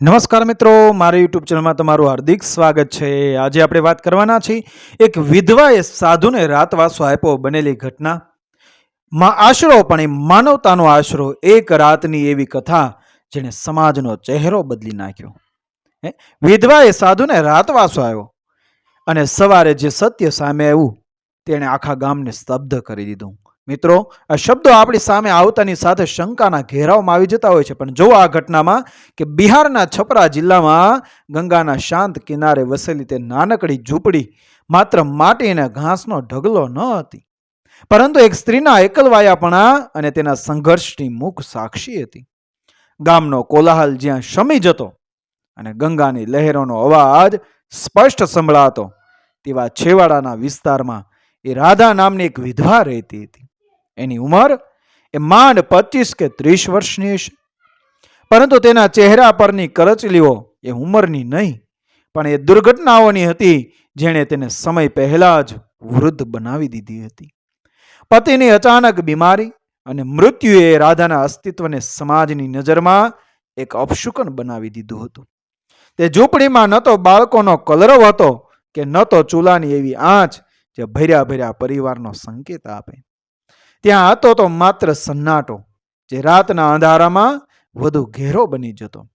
નમસ્કાર મિત્રો, મારા યુટ્યુબ ચેનલમાં તમારું હાર્દિક સ્વાગત છે. આજે આપણે વાત કરવાના છીએ, એક વિધવાએ સાધુને રાતવાસો આપ્યો બનેલી ઘટના. માં આશરો પણ એ માનવતાનો આશરો, એક રાતની એવી કથા જેણે સમાજનો ચહેરો બદલી નાખ્યો? વિધવાએ સાધુને રાતવાસો આવ્યો અને સવારે જે સત્ય સામે આવ્યું, તેણે આખા ગામને સ્તબ્ધ કરી દીધું. મિત્રો, આ શબ્દો આપણી સામે આવતાની સાથે શંકાના ઘેરાવમાં આવી જતા હોય છે. પણ જો આ ઘટનામાં કે બિહારના છપરા જિલ્લામાં ગંગાના શાંત કિનારે વસેલી તે નાનકડી ઝૂંપડી માત્ર માટી અને ઘાસનો ઢગલો ન હતી. પરંતુ એક સ્ત્રીના એકલવાયાપણા અને તેના સંઘર્ષની મુખ સાક્ષી હતી. ગામનો કોલાહલ જ્યાં શમી જતો અને ગંગાની લહેરોનો અવાજ સ્પષ્ટ સંભળાતો, તેવા છેવાડાના વિસ્તારમાં એ રાધા નામની એક વિધવા રહેતી હતી. એની ઉંમર એ માંડ પચીસ કે ત્રીસ વર્ષની હશે. પરંતુ તેના ચહેરા પરની કરચલીઓ એ ઉંમરની નહીં, પણ એ દુર્ઘટનાઓની હતી જેણે તેને સમય પહેલાં જ વૃદ્ધ બનાવી દીધી હતી. પતિની અચાનક બીમારી અને મૃત્યુએ રાધાના અસ્તિત્વને સમાજની નજરમાં એક અપશુકન બનાવી દીધું હતું. તે ઝૂંપડીમાં ન તો બાળકોનો કલરવ હતો કે ન તો ચૂલાની એવી આંચ જે ભર્યા ભર્યા પરિવારનો સંકેત આપે. ત્યાં હતો તો માત્ર સન્નાટો, જે રાતના અંધારામાં વધુ ઘેરો બની જતો.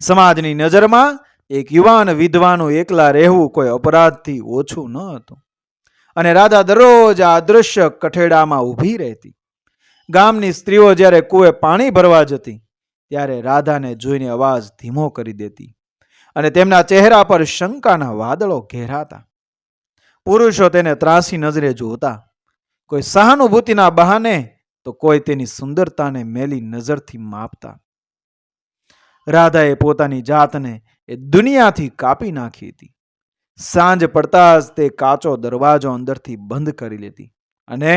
સમાજની નજરમાં એક યુવાન વિધવાનું એકલા રહેવું કોઈ અપરાધથી ઓછું ન હતું. અને રાધા દરરોજ આ અદૃશ્ય કઠેડામાં ઊભી રહેતી. ગામની સ્ત્રીઓ જ્યારે કૂએ પાણી ભરવા જતી, ત્યારે રાધાને જોઈને અવાજ ધીમો કરી દેતી અને તેમના ચહેરા પર શંકાના વાદળો ઘેરાતા. પુરુષો તેને ત્રાસી નજરે જોતા કોઈ સહાનુભૂતિના બહાને તો કોઈ તેની સુંદરતાને મેલી નજરથી માપતા. રાધાએ પોતાની જાતને એ દુનિયાથી કાપી નાખી હતી. સાંજ પડતા જ તે કાચો દરવાજો અંદરથી બંધ કરી લેતી અને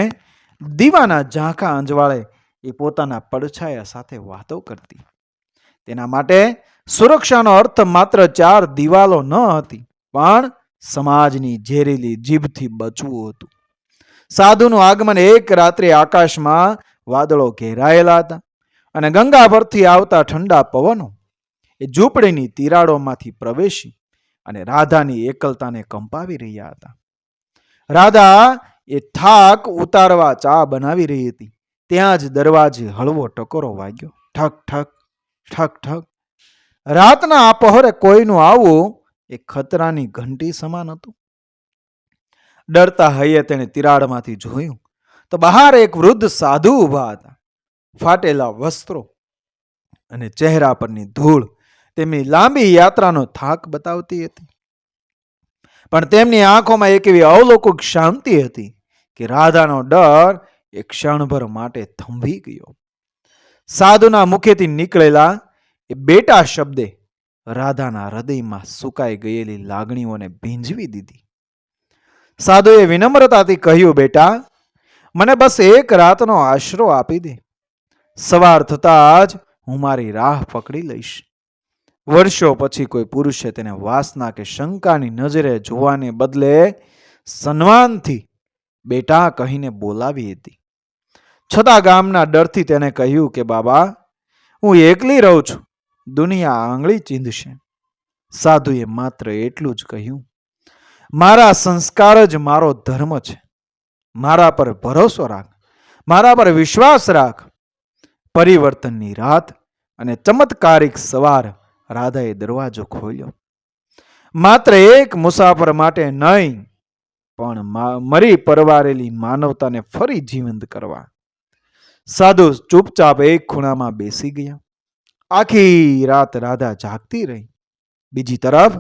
દીવાના ઝાંખા અંજવાળે એ પોતાના પડછાયા સાથે વાતો કરતી. તેના માટે સુરક્ષાનો અર્થ માત્ર ચાર દિવાલો ન હતી, પણ સમાજની ઝેરીલી જીભથી બચવું હતું. સાધુનું આગમન એક રાત્રે આકાશમાં વાદળો ઘેરાયેલા હતા અને ગંગા પરથી આવતા ઠંડા પવનો એ ઝૂંપડીની તિરાડોમાંથી પ્રવેશી અને રાધાની એકલતાને કંપાવી રહ્યા હતા. રાધા એ થાક ઉતારવા ચા બનાવી રહી હતી. ત્યાં જ દરવાજે હળવો ટકોરો વાગ્યો. ઠક ઠક ઠક ઠક. રાતના આ પહોરે કોઈનું આવવું એ ખતરાની ઘંટી સમાન હતું. ડરતા હૈયે તેણે તિરાડમાંથી જોયું. તો બહાર એક વૃદ્ધ સાધુ ઊભા હતા. ફાટેલા વસ્ત્રો અને ચહેરા પરની ધૂળ તેમની લાંબી યાત્રાનો થાક બતાવતી હતી. પણ તેમની આંખોમાં એક એવી અવલોકક શાંતિ હતી કે રાધાનો ડર એ ક્ષણભર માટે થંભી ગયો. સાધુના મુખેથી નીકળેલા એ બેટા શબ્દે રાધાના હૃદયમાં સુકાઈ ગયેલી લાગણીઓને ભીંજવી દીધી. સાધુએ વિનમ્રતાથી કહ્યું, બેટા, મને બસ એક રાતનો આશરો આપી દે. સવાર થતાં જ હું મારી રાહ પકડી લઈશ. વર્ષો પછી કોઈ પુરુષે તેને વાસના કે શંકાની નજરે જોવાને બદલે સન્માનથી બેટા કહીને બોલાવી હતી. છતાં ગામના ડરથી તેને કહ્યું કે, બાબા, હું એકલી રહું છું. દુનિયા આંગળી ચીંધશે. સાધુએ માત્ર એટલું જ કહ્યું. મારા સંસ્કાર જ મારો ધર્મ છે. મારા પર ભરોસો રાખ. મારા પર વિશ્વાસ રાખ. પરિવર્તનની રાત અને ચમત્કારિક સવાર રાધાએ દરવાજો ખોલ્યો. માત્ર એક મુસાફર માટે નહીં, પણ મરી પરવારેલી માનવતાને ફરી જીવંત કરવા. સાધુ ચૂપચાપ એક ખૂણામાં બેસી ગયા. આખી રાત રાધા જાગતી રહી. બીજી તરફ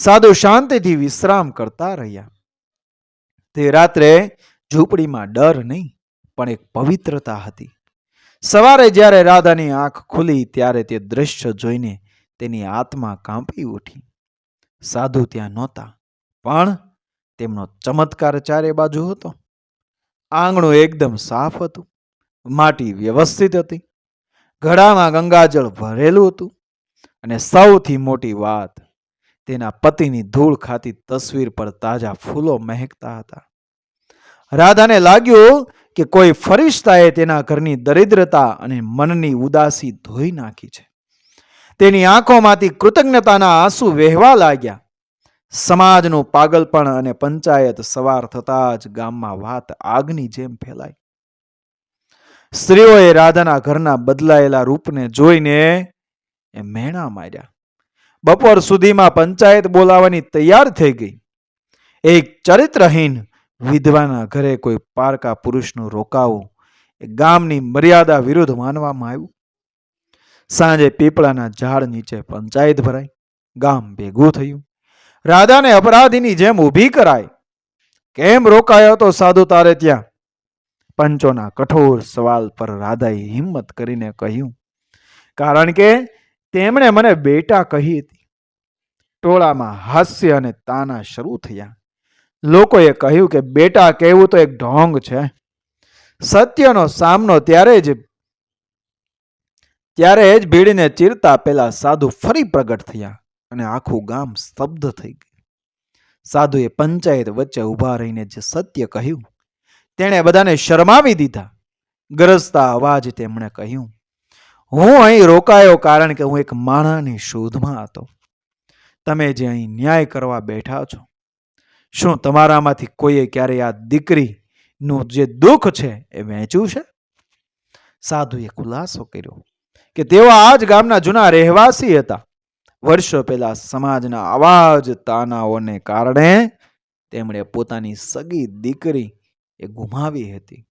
સાધુ શાંતિથી વિશ્રામ કરતા રહ્યા. તે રાત્રે ઝૂંપડીમાં ડર નહીં, પણ એક પવિત્રતા હતી. સવારે જ્યારે રાધાની આંખ ખુલી ત્યારે તે દૃશ્ય જોઈને તેની આત્મા કાંપી ઉઠી. સાધુ ત્યાં નહોતા, પણ તેમનો ચમત્કાર ચારે બાજુ હતો. આંગણું એકદમ સાફ હતું, માટી વ્યવસ્થિત હતી, ઘડામાં ગંગાજળ ભરેલું હતું અને સૌથી મોટી વાત તેના પતિની ધૂળ ખાતી તસવીર પર તાજા ફૂલો મહેકતા હતા. રાધાને લાગ્યું કે કોઈ ફરિશ્તાએ તેના ઘરની દરિદ્રતા અને મનની ઉદાસી ધોઈ નાખી છે. તેની આંખોમાંથી કૃતજ્ઞતાના આંસુ વહેવા લાગ્યા. સમાજનું પાગલપણ અને પંચાયત સવાર થતા જ ગામમાં વાત આગની જેમ ફેલાઈ. સ્ત્રીઓએ રાધાના ઘરના બદલાયેલા રૂપને જોઈને એ મેણા માર્યા. બપોર સુધીમાં પંચાયત બોલાવવાની તૈયાર થઈ ગઈ. એક ચરિત્રહીન વિધવાના ઘરે કોઈ પારકા પુરુષનું રોકાવું એ ગામની મર્યાદા વિરુદ્ધ માનવામાં આવ્યું. સાંજે પીપળાના ઝાડ નીચે પંચાયત ભરાઈ. ગામ ભેગું થયું. રાધાને અપરાધીની જેમ ઊભી કરાય કેમ રોકાયો તો સાધુ તારે ત્યાં? પંચોના કઠોર સવાલ પર રાધાએ હિંમત કરીને કહ્યું, કારણ કે તેમણે મને બેટા કહી હતી. ટોળામાં હાસ્ય અને તાના શરૂ થયા. લોકોએ કહ્યું કે, બેટા કહેવું તો એક ઢોંગ છે. સત્યનો સામનો ત્યારે જ ત્યારે જ ભીડને ચીરતા પેલા સાધુ ફરી પ્રગટ થયા અને આખું ગામ સ્તબ્ધ થઈ ગયું. સાધુએ પંચાયત વચ્ચે ઊભા રહીને જે સત્ય કહ્યું, તેણે બધાને શરમાવી દીધા. ગરજતા અવાજ તેમણે કહ્યું હું અહીં રોકાયો કારણ કે હું એક માણાની શોધમાં હતો. તમે જે અહીં ન્યાય કરવા બેઠા છો, શું તમારામાંથી કોઈએ ક્યારે આ દીકરીનું જે દુઃખ છે એ વહેંચ્યું છે? સાધુએ ખુલાસો કર્યો કે તેઓ આ જ ગામના જૂના રહેવાસી હતા. વર્ષો પહેલા સમાજના આવા તાનાઓને કારણે તેમણે પોતાની સગી દીકરી એ ગુમાવી હતી.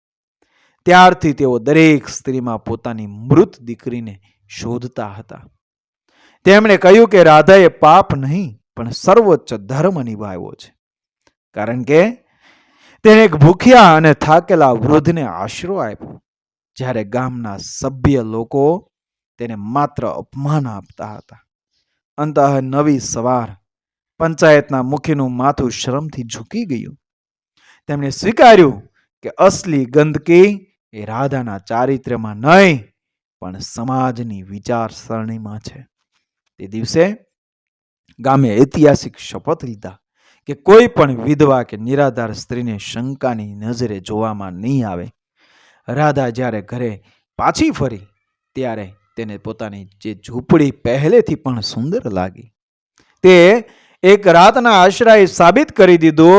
ત્યારથી તેઓ દરેક સ્ત્રીમાં પોતાની મૃત દીકરીને શોધતા હતા. તેમણે કહ્યું કે રાધાએ પાપ નહીં, પણ સર્વોચ્ચ ધર્મ નિભાવ્યો છે. કારણ કે તેણે એક ભૂખ્યા અને થાકેલા વૃદ્ધને આશરો આપ્યો. જ્યારે ગામના સભ્ય લોકો તેને માત્ર અપમાન આપતા હતા. અંતઃ નવી સવાર પંચાયતના મુખીનું માથું શરમથી ઝૂકી ગયું. તેમણે સ્વીકાર્યું કે અસલી ગંદકી એ રાધાના ચારિત્ર્યમાં નહીં, પણ સમાજની વિચારસરણીમાં છે. તે દિવસે ગામે ઐતિહાસિક શપથ લીધા કે કોઈ પણ વિધવા કે નિરાધાર સ્ત્રીને શંકાની નજરે જોવામાં નહીં આવે. રાધા જ્યારે ઘરે પાછી ફરી, ત્યારે તેને પોતાની જે ઝૂંપડી પહેલેથી પણ સુંદર લાગી. તે એક રાતના આશ્રય સાબિત કરી દીધો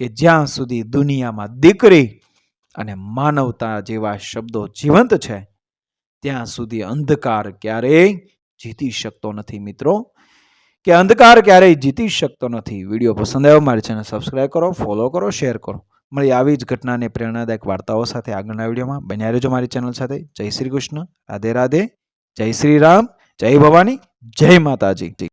કે જ્યાં સુધી દુનિયામાં દીકરી અને માનવતા જેવા શબ્દો જીવંત છે, ત્યાં સુધી અંધકાર ક્યારેય જીતી શકતો નથી મિત્રો. કે અંધકાર ક્યારેય જીતી શકતો નથી. વીડિયો પસંદ આવ્યો મારી ચેનલ સબસ્ક્રાઈબ કરો ફોલો કરો શેર કરો. મળી આવી જ ઘટનાને પ્રેરણાદાયક વાર્તાઓ સાથે આગળના વિડીયોમાં. બન્યા રહેજો મારી ચેનલ સાથે. જય શ્રી કૃષ્ણ. રાધે રાધે. જય શ્રી રામ. જય ભવાની. જય માતાજી.